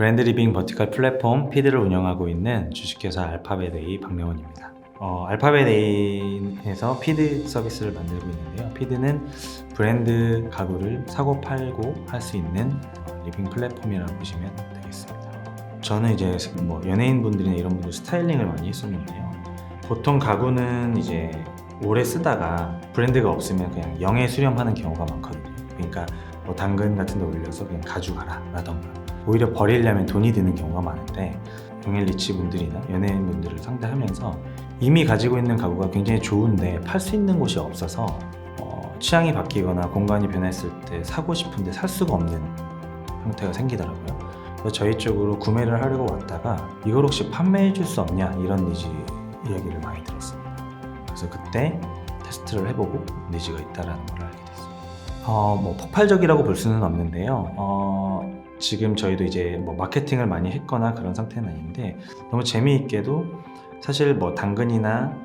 브랜드 리빙 버티컬 플랫폼 피드를 운영하고 있는 주식회사 알파벳 A 박명원입니다. 어, 알파벳 A에서 피드 서비스를 만들고 있는데요. 피드는 브랜드 가구를 사고 팔고 할 수 있는 어, 리빙 플랫폼이라고 보시면 되겠습니다. 저는 이제 뭐 연예인분들이나 이런 분들 스타일링을 많이 했었는데요. 보통 가구는 이제 오래 쓰다가 브랜드가 없으면 그냥 영에 수렴하는 경우가 많거든요. 그러니까 뭐 당근 같은 데 올려서 그냥 가져가라 라던가 오히려 버리려면 돈이 드는 경우가 많은데 동일 리치 분들이나 연예인 분들을 상대하면서 이미 가지고 있는 가구가 굉장히 좋은데 팔 수 있는 곳이 없어서 어, 취향이 바뀌거나 공간이 변했을 때 사고 싶은데 살 수가 없는 형태가 생기더라고요. 그래서 저희 쪽으로 구매를 하려고 왔다가 이걸 혹시 판매해 줄 수 없냐 이런 니지 이야기를 많이 들었습니다. 그래서 그때 테스트를 해보고 니즈가 있다라는 걸 알게 됐습니다. 어, 뭐 폭발적이라고 볼 수는 없는데요. 어, 지금 저희도 이제 뭐 마케팅을 많이 했거나 그런 상태는 아닌데 너무 재미있게도 사실 뭐 당근이나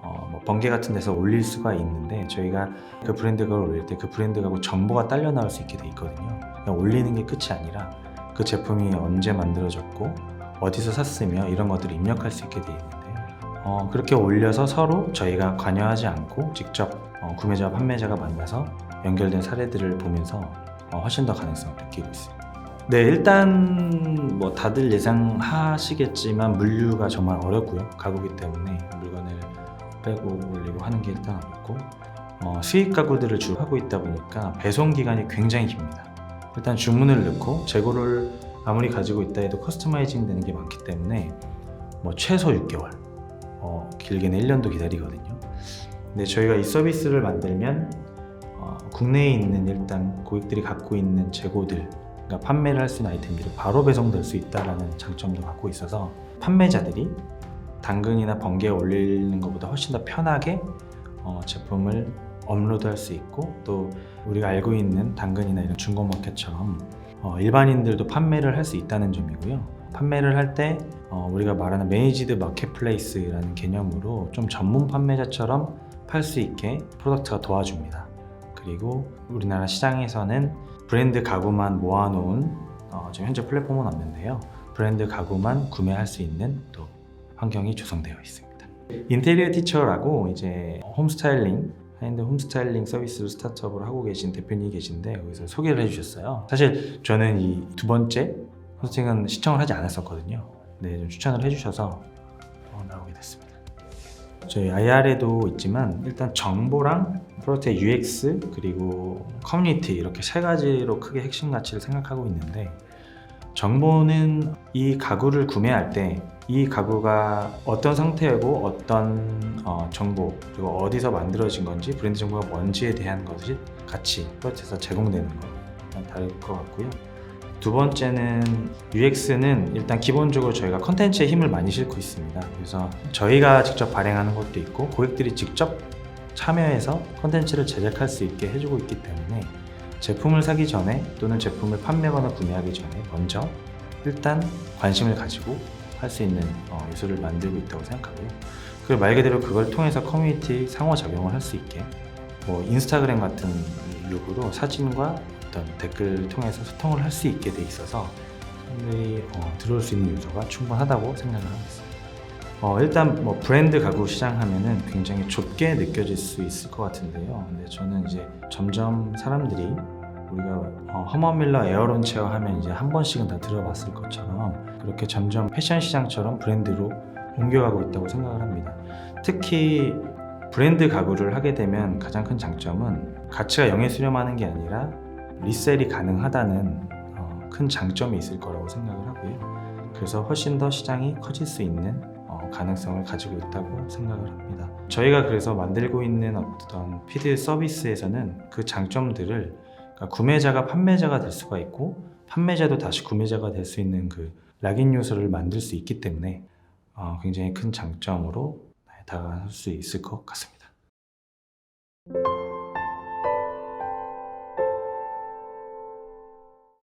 어, 뭐 번개 같은 데서 올릴 수가 있는데 저희가 그 브랜드 걸 올릴 때 그 브랜드 가고 정보가 딸려 나올 수 있게 돼 있거든요. 올리는 게 끝이 아니라 그 제품이 언제 만들어졌고 어디서 샀으며 이런 것들을 입력할 수 있게 돼 있는데요. 어, 그렇게 올려서 서로 저희가 관여하지 않고 직접 어, 구매자와 판매자가 만나서 연결된 사례들을 보면서 어, 훨씬 더 가능성을 느끼고 있습니다. 네, 일단 뭐 다들 예상하시겠지만 물류가 정말 어렵고요. 가구기 때문에 물건을 빼고 올리고 하는 게 일단 어렵고 어, 수익 가구들을 주로 하고 있다 보니까 배송 기간이 굉장히 깁니다. 일단 주문을 넣고 재고를 아무리 가지고 있다 해도 커스터마이징 되는 게 많기 때문에 뭐 최소 6개월, 어, 길게는 1년도 기다리거든요. 근데 저희가 이 서비스를 만들면 어, 국내에 있는 일단 고객들이 갖고 있는 재고들, 그러니까 판매를 할 수 있는 아이템들이 바로 배송될 수 있다라는 장점도 갖고 있어서 판매자들이 당근이나 번개에 올리는 것보다 훨씬 더 편하게 어, 제품을 업로드할 수 있고 또 우리가 알고 있는 당근이나 이런 중고마켓처럼 어, 일반인들도 판매를 할 수 있다는 점이고요. 판매를 할때 어, 우리가 말하는 매니지드 마켓플레이스라는 개념으로 좀 전문 판매자처럼 팔 수 있게 프로덕트가 도와줍니다. 그리고 우리나라 시장에서는 브랜드 가구만 모아놓은 어, 지금 현재 플랫폼은 없는데요. 브랜드 가구만 구매할 수 있는 또 환경이 조성되어 있습니다. 인테리어 티처라고 이제 홈 스타일링 하인드 홈 스타일링 서비스를 스타트업을 하고 계신 대표님이 계신데 여기서 소개를 해주셨어요. 사실 저는 이 두 번째 호스팅은 시청을 하지 않았었거든요. 네, 좀 추천을 해주셔서. 저희 IR에도 있지만 일단 정보랑 프로덕트의 UX 그리고 커뮤니티 이렇게 세 가지로 크게 핵심 가치를 생각하고 있는데 정보는 이 가구를 구매할 때 이 가구가 어떤 상태이고 어떤 어, 정보 그리고 어디서 만들어진 건지 브랜드 정보가 뭔지에 대한 것이 같이 프로젝트에서 제공되는 거 일단 다를 것 같고요. 두 번째는 UX는 일단 기본적으로 저희가 컨텐츠에 힘을 많이 싣고 있습니다. 그래서 저희가 직접 발행하는 것도 있고 고객들이 직접 참여해서 컨텐츠를 제작할 수 있게 해주고 있기 때문에 제품을 사기 전에 또는 제품을 판매하거나 구매하기 전에 먼저 일단 관심을 가지고 할 수 있는 어, 요소를 만들고 있다고 생각하고요. 그리고 말 그대로 그걸 통해서 커뮤니티 상호작용을 할 수 있게 뭐 인스타그램 같은 룩으로 사진과 어떤 댓글 통해서 소통을 할 수 있게 돼 있어서 사람들이 어, 들어올 수 있는 요소가 충분하다고 생각을 하고 있습니다. 어, 일단 뭐 브랜드 가구 시장 하면은 굉장히 좁게 느껴질 수 있을 것 같은데요. 근데 저는 이제 점점 사람들이 우리가 어, 허먼 밀러 에어론 체어 하면 이제 한 번씩은 다 들어봤을 것처럼 그렇게 점점 패션 시장처럼 브랜드로 옮겨가고 있다고 생각을 합니다. 특히 브랜드 가구를 하게 되면 가장 큰 장점은 가치가 영에 수렴하는 게 아니라 리셀이 가능하다는 어, 큰 장점이 있을 거라고 생각을 하고요. 그래서 훨씬 더 시장이 커질 수 있는 어, 가능성을 가지고 있다고 생각을 합니다. 저희가 그래서 만들고 있는 어떤 피드 서비스에서는 그 장점들을 그러니까 구매자가 판매자가 될 수가 있고 판매자도 다시 구매자가 될 수 있는 그 락인 요소를 만들 수 있기 때문에 어, 굉장히 큰 장점으로 다가갈 수 있을 것 같습니다.